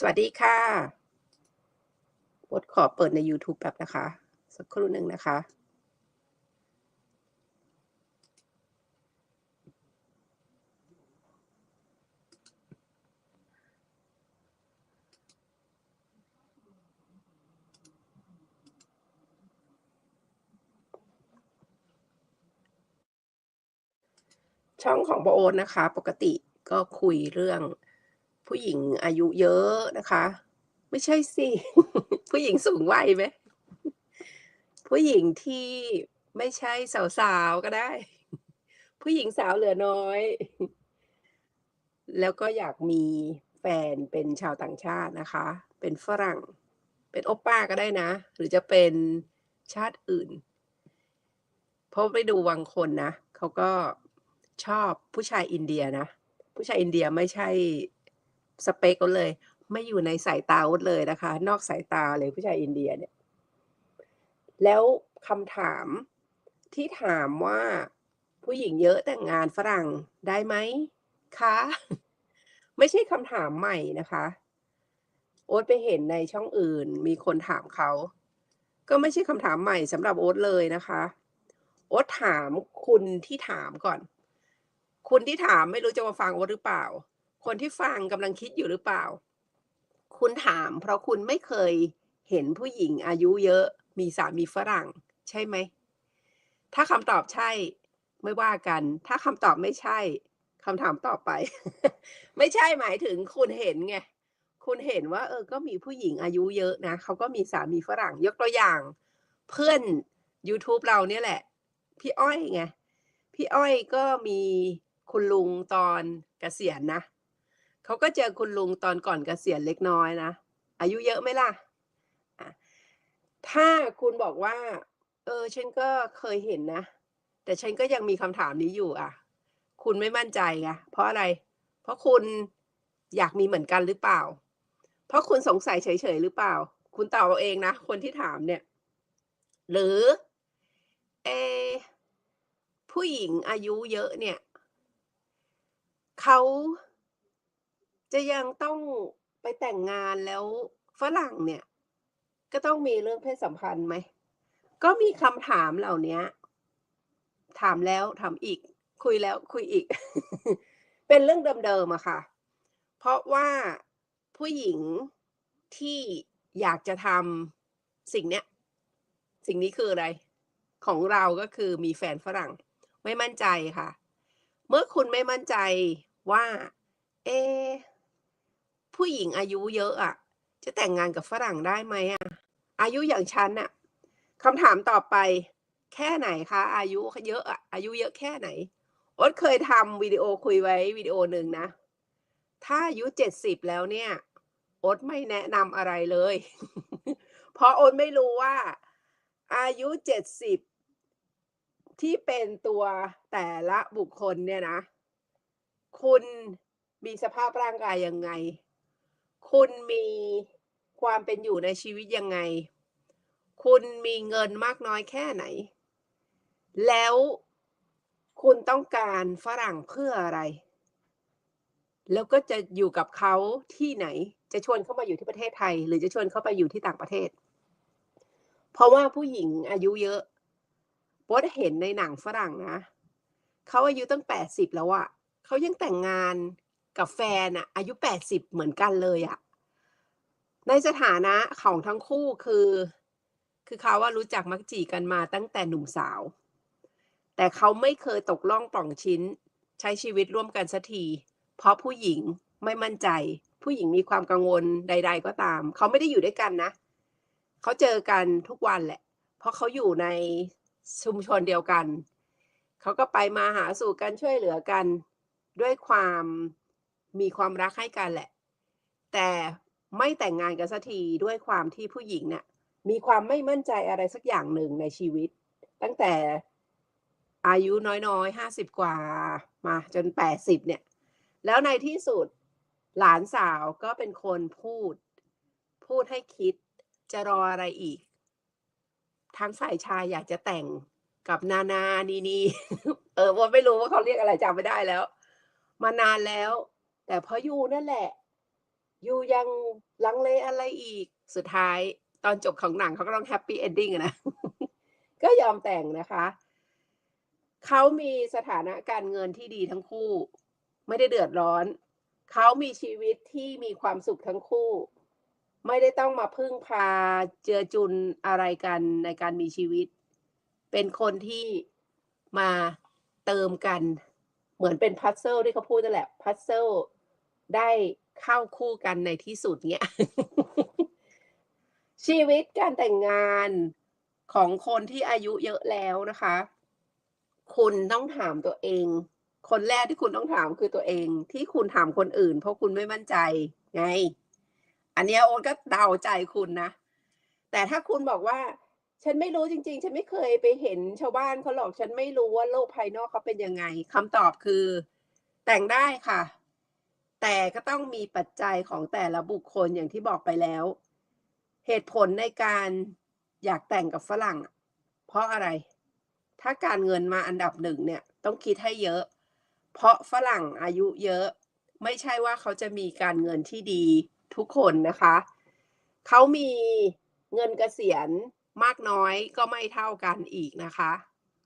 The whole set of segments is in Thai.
สวัสดีค่ะบดขอเปิดใน YouTube แบบนะคะ สักครู่หนึ่งนะคะช่องของโบโอนนะคะ ปกติก็คุยเรื่อง ผู้หญิงอายุเยอะนะคะ ไม่ใช่สิ ผู้หญิงสูงวัยไหม ผู้หญิงที่ไม่ใช่สาวๆก็ได้ ผู้หญิงสาวเหลือน้อย แล้วก็อยากมีแฟนเป็นชาวต่างชาตินะคะ เป็นฝรั่ง เป็นโอปป้าก็ได้นะ หรือจะเป็นชาติอื่น เพราะไปดูบางคนนะเขาก็ชอบผู้ชายอินเดียนะ ผู้ชายอินเดียไม่ใช่ สเปคเขาเลย ไม่อยู่ในสายตาอดเลยนะคะ นอกสายตาเลยผู้ชายอินเดียเนี่ย แล้วคำถามที่ถามว่าผู้หญิงเยอะแต่งงานฝรั่งได้ไหมคะไม่ใช่คำถามใหม่นะคะ โอ๊ตไปเห็นในช่องอื่น มีคนถามเขา ก็ไม่ใช่คำถามใหม่สำหรับโอ๊ตเลยนะคะ โอ๊ตถามคุณที่ถามก่อน คุณที่ถามไม่รู้จะมาฟังโอ๊ตหรือเปล่า คนที่ฟังกำลังคิดอยู่หรือเปล่า คุณถาม เพราะคุณไม่เคยเห็นผู้หญิงอายุเยอะ มีสามีฝรั่ง ใช่ไหม ถ้าคำตอบใช่ ไม่ว่ากัน ถ้าคำตอบไม่ใช่คำถามต่อไป ไม่ใช่หมายถึงคุณเห็นไงคุณเห็นว่า เออ ก็มีผู้หญิงอายุเยอะนะเขาก็มีสามีฝรั่ง ยกตัวอย่าง เพื่อน YouTube เราเนี่ยแหละ พี่อ้อยไง พี่อ้อยก็มีคุณลุงตอนเกษียณนะ เขาก็เจอคุณลุงตอนก่อนเกษียณเล็กน้อยนะ อายุเยอะไหมล่ะ ถ้าคุณบอกว่า เออ ฉันก็เคยเห็นนะ แต่ฉันก็ยังมีคำถามนี้อยู่อะ คุณไม่มั่นใจไงเพราะอะไร?เพราะคุณอยากมีเหมือนกันหรือเปล่า?เพราะคุณสงสัยเฉยๆหรือเปล่า?คุณตอบเอาเองนะ คนที่ถามเนี่ย หรือ เอ ผู้หญิงอายุเยอะเนี่ยเขา จะยังต้องไปแต่งงานแล้วฝรั่งเนี่ย ก็ต้องมีเรื่องเพศสัมพันธ์ไหม?ก็มีคำถามเหล่านี้ถามแล้วถามอีก คุยแล้วคุยอีก เป็นเรื่องเดิมๆอะค่ะ เพราะว่าผู้หญิงที่อยากจะทำสิ่งเนี้ย สิ่งนี้คืออะไร?ของเราก็คือมีแฟนฝรั่ง ไม่มั่นใจค่ะ เมื่อคุณไม่มั่นใจว่า เอ ผู้หญิงอายุเยอะอะจะแต่งงานกับฝรั่งได้ไหมอะ?อายุอย่างฉันน่ะคำถามต่อไป แค่ไหนคะ อายุเยอะอะอายุเยอะแค่ไหน?โอ๊ตเคยทำวิดีโอคุยไว้วิดีโอหนึ่งนะ ถ้าอายุ70แล้วเนี่ยโอ๊ตไม่แนะนำอะไรเลย เพราะโอ๊ตไม่รู้ว่า อายุ70ที่เป็นตัวแต่ละบุคคลเนี่ยนะ คุณมีสภาพร่างกายยังไง? คุณมีความเป็นอยู่ในชีวิตยังไง?คุณมีเงินมากน้อยแค่ไหน?แล้วคุณต้องการฝรั่งเพื่ออะไร?แล้วก็จะอยู่กับเขาที่ไหน?จะชวนเขามาอยู่ที่ประเทศไทย หรือจะชวนเขาไปอยู่ที่ต่างประเทศ?เพราะว่าผู้หญิงอายุเยอะโอ๊ตเห็นในหนังฝรั่งนะ เขาอายุตั้ง80แล้วอะเขายังแต่งงาน กับแฟนอะอายุ80เหมือนกันเลยอะในสถานะของทั้งคู่คือ คือเขาอะรู้จักมักจีกันมาตั้งแต่หนุ่มสาว แต่เขาไม่เคยตกล่องปล่องชิ้น ใช้ชีวิตร่วมกันสักที เพราะผู้หญิงไม่มั่นใจ ผู้หญิงมีความกังวลใด ๆ ก็ตาม เขาไม่ได้อยู่ด้วยกันนะ เขาเจอกันทุกวันแหละ เพราะเขาอยู่ในชุมชนเดียวกัน เขาก็ไปมาหาสู่กันช่วยเหลือกันด้วยความ มีความรักให้กันแหละ แต่ไม่แต่งงานกันสักทีด้วยความที่ผู้หญิงเนี่ยมีความไม่มั่นใจอะไรสักอย่างหนึ่งในชีวิต ตั้งแต่อายุน้อยๆ50กว่ามาจน80เนี่ย แล้วในที่สุดหลานสาวก็เป็นคนพูด พูดให้คิดจะรออะไรอีก?ทางฝ่ายชายอยากจะแต่งกับนานานีๆเออโอ๊ตไม่รู้ว่าเขาเรียกอะไรจำไม่ได้แล้ว มานานแล้ว แต่เพราะยูนั่นแหละอยู่ยังลังเลอะไรอีกสุดท้ายตอนจบของหนังเขาก็ต้องแฮปปี้เอนดิ้งนะ ก็ยอมแต่งนะคะ เขามีสถานะการเงินที่ดีทั้งคู่ ไม่ได้เดือดร้อน เขามีชีวิตที่มีความสุขทั้งคู่ ไม่ได้ต้องมาพึ่งพาเจือจุนอะไรกันในการมีชีวิต เป็นคนที่มาเติมกัน เหมือนเป็นพัซเซิลที่เขาพูดนั่นแหละพัซเซิล ได้เข้าคู่กันในที่สุดเนี่ย ชีวิตการแต่งงานของคนที่อายุเยอะแล้วนะคะ คุณต้องถามตัวเอง คนแรกที่คุณต้องถามคือตัวเอง ที่คุณถามคนอื่น เพราะคุณไม่มั่นใจไง อันเนี้ยโอนก็เดาใจคุณนะ แต่ถ้าคุณบอกว่า ฉันไม่รู้จริง ๆ ฉันไม่เคยไปเห็นชาวบ้านเขาหรอก ฉันไม่รู้ว่าโลกภายนอกเขาเป็นยังไงคำตอบคือ แต่งได้ค่ะ แต่ก็ต้องมีปัจจัยของแต่ละบุคคลอย่างที่บอกไปแล้ว เหตุผลในการอยากแต่งกับฝรั่ง เพราะอะไร ถ้าการเงินมาอันดับหนึ่งเนี่ยต้องคิดให้เยอะ เพราะฝรั่งอายุเยอะ ไม่ใช่ว่าเขาจะมีการเงินที่ดีทุกคนนะคะ เขามีเงินเกษียณมากน้อยก็ไม่เท่ากันอีกนะคะ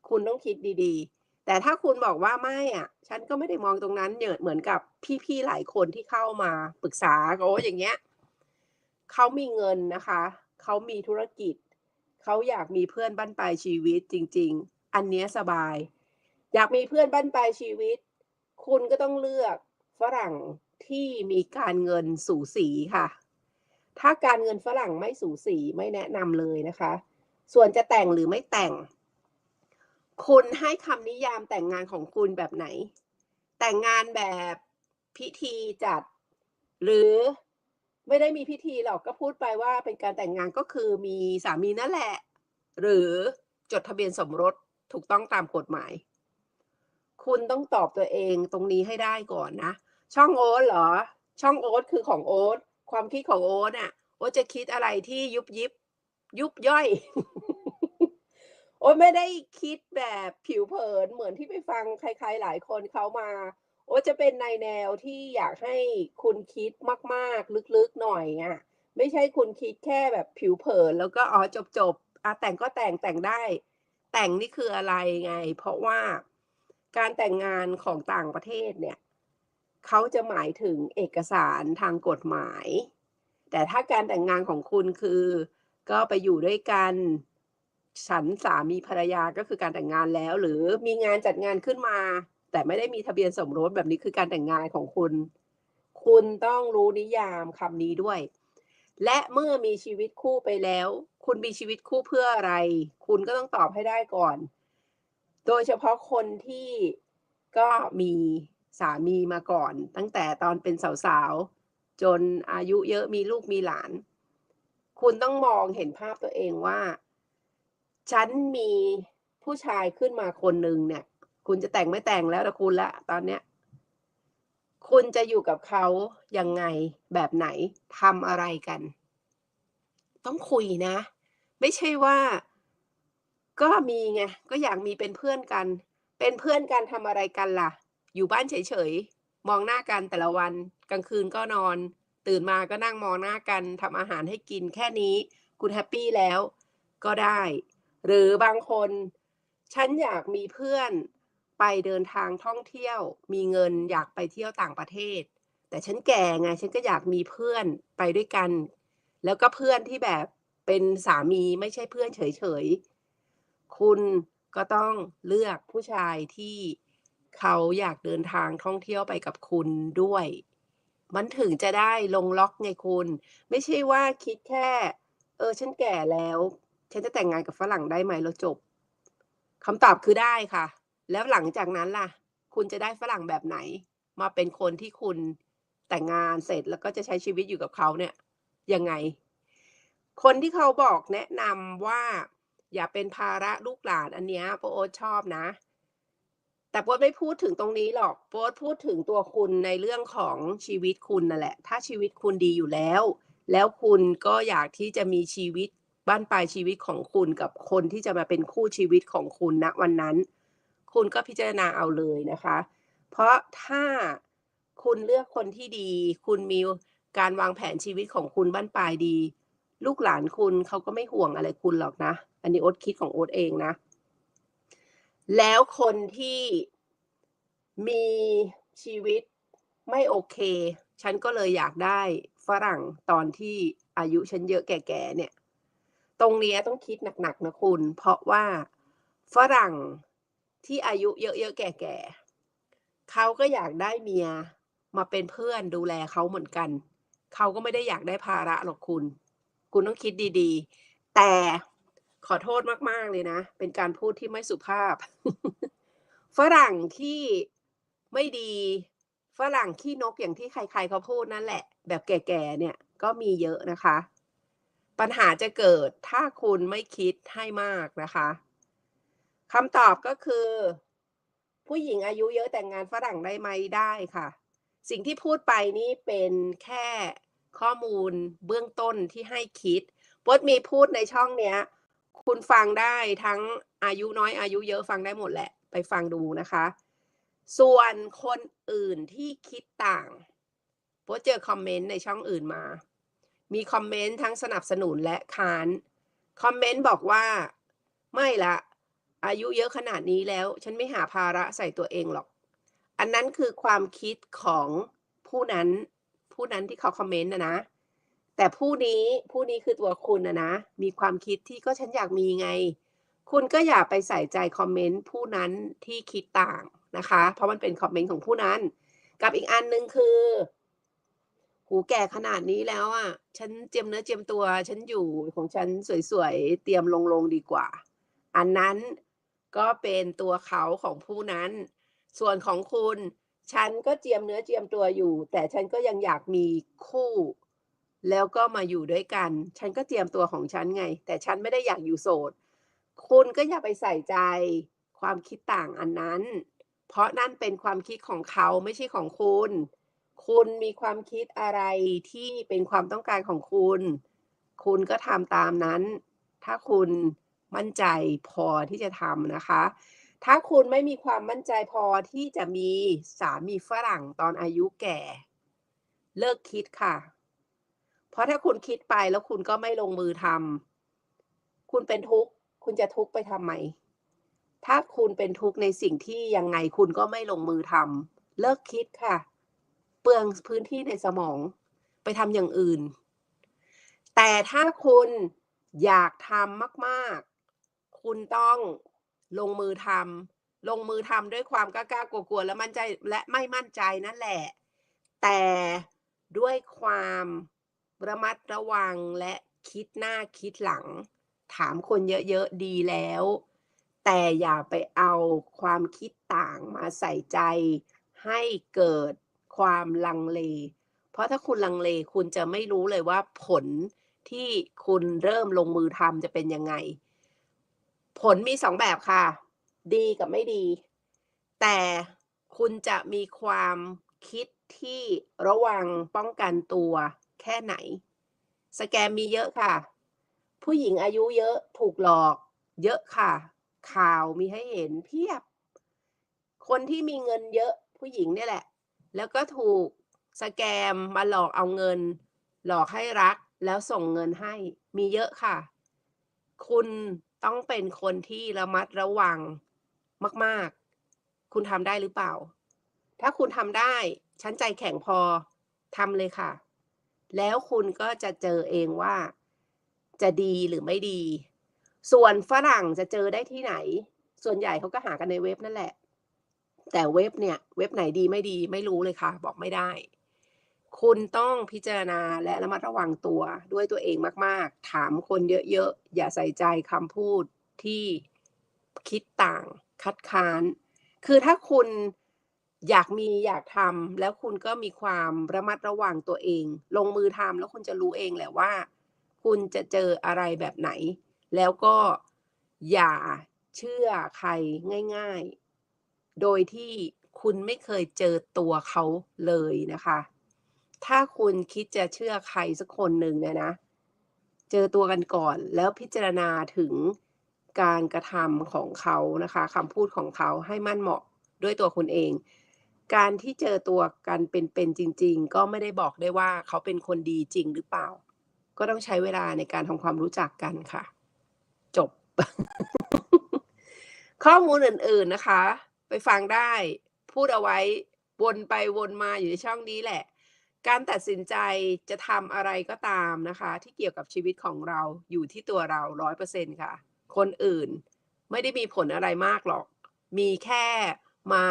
คุณต้องคิดดีๆ แต่ถ้าคุณบอกว่าไม่อะ ฉันก็ไม่ได้มองตรงนั้นเหเหมือนกับพี่ๆหลายคนที่เข้ามาปรึกษาโอ้อย่างเงี้ยเขามีเงินนะคะ เขามีธุรกิจ เขาอยากมีเพื่อนบั้นปลายชีวิตจริง ๆ อันเนี้ยสบาย อยากมีเพื่อนบั้นปลายชีวิต คุณก็ต้องเลือกฝรั่งที่มีการเงินสูสีค่ะ ถ้าการเงินฝรั่งไม่สูสีไม่แนะนำเลยนะคะ ส่วนจะแต่งหรือไม่แต่ง คุณให้คำนิยามแต่งงานของคุณแบบไหน แต่งงานแบบพิธีจัด หรือไม่ได้มีพิธีหรอกก็พูดไปว่าเป็นการแต่งงานก็คือมีสามีนั่นแหละ หรือจดทะเบียนสมรสถูกต้องตามกฎหมาย คุณต้องตอบตัวเองตรงนี้ให้ได้ก่อนนะ ช่องโอ๊ตเหรอ ช่องโอ๊ตคือของโอ๊ตความคิดของโอ๊ตอะโอ๊ตจะคิดอะไรที่ยุบยิบยุบย่อย โอ๊ตไม่ได้คิดแบบผิวเผินเหมือนที่ไปฟังใครๆหลายคนเขามา โอ๊ตจะเป็นในแนวที่อยากให้คุณคิดมาก ๆ ลึกๆหน่อยอะไม่ใช่คุณคิดแค่แบบผิวเผินแล้วก็อ๋อจบๆอะแต่งก็แต่งแต่งได้ แต่งนี่คืออะไรไง เพราะว่าการแต่งงานของต่างประเทศเนี่ยเขาจะหมายถึงเอกสารทางกฎหมาย แต่ถ้าการแต่งงานของคุณคือ ก็ไปอยู่ด้วยกัน ฉันสามีภรรยาก็คือการแต่งงานแล้ว หรือมีงานจัดงานขึ้นมา แต่ไม่ได้มีทะเบียนสมรสแบบนี้คือการแต่งงานของคุณ คุณต้องรู้นิยามคำนี้ด้วย และเมื่อมีชีวิตคู่ไปแล้ว คุณมีชีวิตคู่เพื่ออะไร คุณก็ต้องตอบให้ได้ก่อน โดยเฉพาะคนที่ก็มีสามีมาก่อน ตั้งแต่ตอนเป็นสาวๆจนอายุเยอะมีลูกมีหลาน คุณต้องมองเห็นภาพตัวเองว่า ฉันมีผู้ชายขึ้นมาคนหนึ่งเนี่ย คุณจะแต่งไม่แต่งแล้วนะคุณละตอนเนี้ย คุณจะอยู่กับเขายังไงแบบไหนทำอะไรกัน ต้องคุยนะ ไม่ใช่ว่า ก็มีไงก็อยากมีเป็นเพื่อนกัน เป็นเพื่อนกันทำอะไรกันล่ะ อยู่บ้านเฉยๆมองหน้ากันแต่ละวันกลางคืนก็นอน ตื่นมาก็นั่งมองหน้ากันทำอาหารให้กินแค่นี้ คุณแฮปปี้แล้ว ก็ได้ หรือบางคน ฉันอยากมีเพื่อนไปเดินทางท่องเที่ยว มีเงินอยากไปเที่ยวต่างประเทศ แต่ฉันแก่ไง ฉันก็อยากมีเพื่อนไปด้วยกัน แล้วก็เพื่อนที่แบบเป็นสามีไม่ใช่เพื่อนเฉยๆ คุณก็ต้องเลือกผู้ชายที่เขาอยากเดินทางท่องเที่ยวไปกับคุณด้วย มันถึงจะได้ลงล็อกไงคุณ ไม่ใช่ว่าคิดแค่ เออ ฉันแก่แล้ว ฉันจะแต่งงานกับฝรั่งได้ไหมแล้วจบคำตอบคือได้ค่ะ แล้วหลังจากนั้นล่ะ คุณจะได้ฝรั่งแบบไหน มาเป็นคนที่คุณแต่งงานเสร็จแล้วก็จะใช้ชีวิตอยู่กับเขาเนี่ยยังไง คนที่เขาบอกแนะนำว่า อย่าเป็นภาระลูกหลานอันเนี้ยโปโอ๊ตชอบนะ แต่โป๊ตไม่พูดถึงตรงนี้หรอกโป๊ตพูดถึงตัวคุณในเรื่องของชีวิตคุณนั่นแหละ ถ้าชีวิตคุณดีอยู่แล้ว แล้วคุณก็อยากที่จะมีชีวิต บ้านปลายชีวิตของคุณกับคนที่จะมาเป็นคู่ชีวิตของคุณณวันนั้น คุณก็พิจารณาเอาเลยนะคะ เพราะถ้าคุณเลือกคนที่ดี คุณมีการวางแผนชีวิตของคุณบั้นปลายดี ลูกหลานคุณเขาก็ไม่ห่วงอะไรคุณหรอกนะ อันนี้โอ๊ตคิดของโอ๊ตเองนะ แล้วคนที่มีชีวิตไม่โอเค ฉันก็เลยอยากได้ฝรั่งตอนที่อายุฉันเยอะแก่ๆเนี่ย ตรงนี้ต้องคิดหนักๆนะคุณ เพราะว่าฝรั่งที่อายุเยอะๆแก่ๆเขาก็อยากได้เมียมาเป็นเพื่อนดูแลเขาเหมือนกัน เขาก็ไม่ได้อยากได้ภาระหรอกคุณ คุณต้องคิดดีๆ แต่ขอโทษมากๆเลยนะ เป็นการพูดที่ไม่สุภาพ ฝรั่งที่ไม่ดี ฝรั่งขี้นกอย่างที่ใครๆเขาพูดนั่นแหละ แบบแก่ๆเนี่ยก็มีเยอะนะคะ ปัญหาจะเกิดถ้าคุณไม่คิดให้มากนะคะคำตอบก็คือ ผู้หญิงอายุเยอะแต่งงานฝรั่งได้ไหมได้ค่ะ สิ่งที่พูดไปนี่เป็นแค่ข้อมูลเบื้องต้นที่ให้คิดบดมีพูดในช่องเนี้ย คุณฟังได้ทั้งอายุน้อยอายุเยอะฟังได้หมดแหละ ไปฟังดูนะคะ ส่วนคนอื่นที่คิดต่างโบทเจอคอมเมนต์ในช่องอื่นมา มีคอมเมนต์ทั้งสนับสนุนและค้าน คอมเมนต์บอกว่า ไม่ละ อายุเยอะขนาดนี้แล้ว ฉันไม่หาภาระใส่ตัวเองหรอก อันนั้นคือความคิดของผู้นั้น ผู้นั้นที่เขาคอมเมนต์นะนะ แต่ผู้นี้ผู้นี้คือตัวคุณนะนะ มีความคิดที่ก็ฉันอยากมีไง คุณก็อย่าไปใส่ใจคอมเมนต์ผู้นั้นที่คิดต่างนะคะ เพราะมันเป็นคอมเมนต์ของผู้นั้น กับอีกอันหนึ่งคือ หูแก่ขนาดนี้แล้วอะ ฉันเจียมเนื้อเจียมตัว ฉันอยู่ของฉันสวยๆ เตรียมลงลงดีกว่า อันนั้นก็เป็นตัวเขาของผู้นั้น ส่วนของคุณ ฉันก็เจียมเนื้อเจียมตัวอยู่ แต่ฉันก็ยังอยากมีคู่ แล้วก็มาอยู่ด้วยกัน ฉันก็เจียมตัวของฉันไง แต่ฉันไม่ได้อยากอยู่โสด คุณก็อย่าไปใส่ใจความคิดต่างอันนั้น เพราะนั่นเป็นความคิดของเขาไม่ใช่ของคุณ คุณมีความคิดอะไรที่เป็นความต้องการของคุณ คุณก็ทำตามนั้น ถ้าคุณมั่นใจพอที่จะทำนะคะ ถ้าคุณไม่มีความมั่นใจพอที่จะมีสามีฝรั่งตอนอายุแก่ เลิกคิดค่ะ เพราะถ้าคุณคิดไปแล้วคุณก็ไม่ลงมือทำคุณเป็นทุกข์คุณจะทุกข์ไปทำไม ถ้าคุณเป็นทุกข์ในสิ่งที่ยังไงคุณก็ไม่ลงมือทำเลิกคิดค่ะ เปลืองพื้นที่ในสมองไปทำอย่างอื่น แต่ถ้าคุณอยากทำมากๆ คุณต้องลงมือทำลงมือทำด้วยความกล้าๆกลัวๆและมั่นใจและไม่มั่นใจนั่นแหละ แต่ด้วยความระมัดระวังและคิดหน้าคิดหลัง ถามคนเยอะๆดีแล้ว แต่อย่าไปเอาความคิดต่างมาใส่ใจให้เกิด ความลังเล เพราะถ้าคุณลังเลคุณจะไม่รู้เลยว่าผลที่คุณเริ่มลงมือทำจะเป็นยังไง ผลมีสองแบบค่ะ ดีกับไม่ดี แต่คุณจะมีความคิดที่ระวังป้องกันตัวแค่ไหน สแกมมีเยอะค่ะ ผู้หญิงอายุเยอะถูกหลอก เยอะค่ะ ข่าวมีให้เห็นเพียบ คนที่มีเงินเยอะผู้หญิงเนี่ยแหละ แล้วก็ถูกสแกมมาหลอกเอาเงิน หลอกให้รักแล้วส่งเงินให้มีเยอะค่ะ คุณต้องเป็นคนที่ระมัดระวังมาก ๆ คุณทำได้หรือเปล่า ถ้าคุณทำได้ฉันใจแข็งพอทำเลยค่ะ แล้วคุณก็จะเจอเองว่า จะดีหรือไม่ดี ส่วนฝรั่งจะเจอได้ที่ไหน ส่วนใหญ่เขาก็หากันในเว็บนั่นแหละ แต่เว็บเนี่ยเว็บไหนดีไม่ดีไม่รู้เลยค่ะ บอกไม่ได้ คุณต้องพิจารณาและระมัดระวังตัวด้วยตัวเองมาก ๆ ถามคนเยอะ ๆ อย่าใส่ใจคำพูดที่คิดต่างคัดค้าน คือถ้าคุณอยากมีอยากทำแล้วคุณก็มีความระมัดระวังตัวเอง ลงมือทำแล้วคุณจะรู้เองแหละว่า คุณจะเจออะไรแบบไหน แล้วก็อย่าเชื่อใครง่าย ๆ โดยที่คุณไม่เคยเจอตัวเขาเลยนะคะ ถ้าคุณคิดจะเชื่อใครสักคนหนึ่งเนี่ยนะ เจอตัวกันก่อนแล้วพิจารณาถึงการกระทำของเขานะคะคำพูดของเขาให้มั่นเหมาะด้วยตัวคุณเอง การที่เจอตัวกันเป็นๆจริง ๆ ก็ไม่ได้บอกได้ว่าเขาเป็นคนดีจริงหรือเปล่า ก็ต้องใช้เวลาในการทำความรู้จักกันค่ะ จบ ข้อมูลอื่น ๆนะคะ ไปฟังได้ พูดเอาไว้วนไปวนมาอยู่ในช่องนี้แหละ การตัดสินใจจะทำอะไรก็ตามนะคะ ที่เกี่ยวกับชีวิตของเราอยู่ที่ตัวเรา100%ค่ะ คนอื่นไม่ได้มีผลอะไรมากหรอก มีแค่มา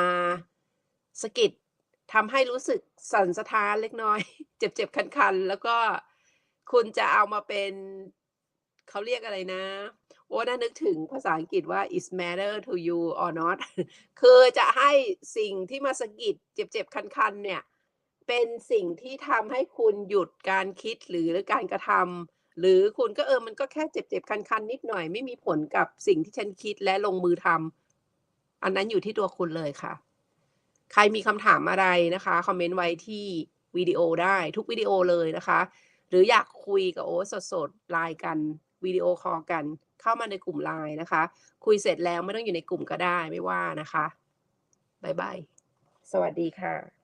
สะกิดทำให้รู้สึกสั่นสะท้านเล็กน้อย เจ็บๆคันๆ แล้วก็คุณจะเอามาเป็น เขาเรียกอะไรนะ โอ้น่านึกถึงภาษาอังกฤษว่า "It matter to you or not" คือจะให้สิ่งที่มาสะกิดเจ็บๆ คันๆ เนี่ย เป็นสิ่งที่ทำให้คุณหยุดการคิดหรือการกระทำหรือคุณก็เออมันก็แค่เจ็บๆ คันๆ นิดหน่อย ไม่มีผลกับสิ่งที่ฉันคิดและลงมือทำอันนั้นอยู่ที่ตัวคุณเลยค่ะ ใครมีคำถามอะไรนะคะ คอมเมนต์ไว้ที่วิดีโอได้ทุกวิดีโอเลยนะคะ หรืออยากคุยกับโอ๊ตสดๆ LINE กัน วิดีโอคอลกันเข้ามาในกลุ่มไลน์นะคะ คุยเสร็จแล้วไม่ต้องอยู่ในกลุ่มก็ได้ไม่ว่านะคะบ๊ายบาย สวัสดีค่ะ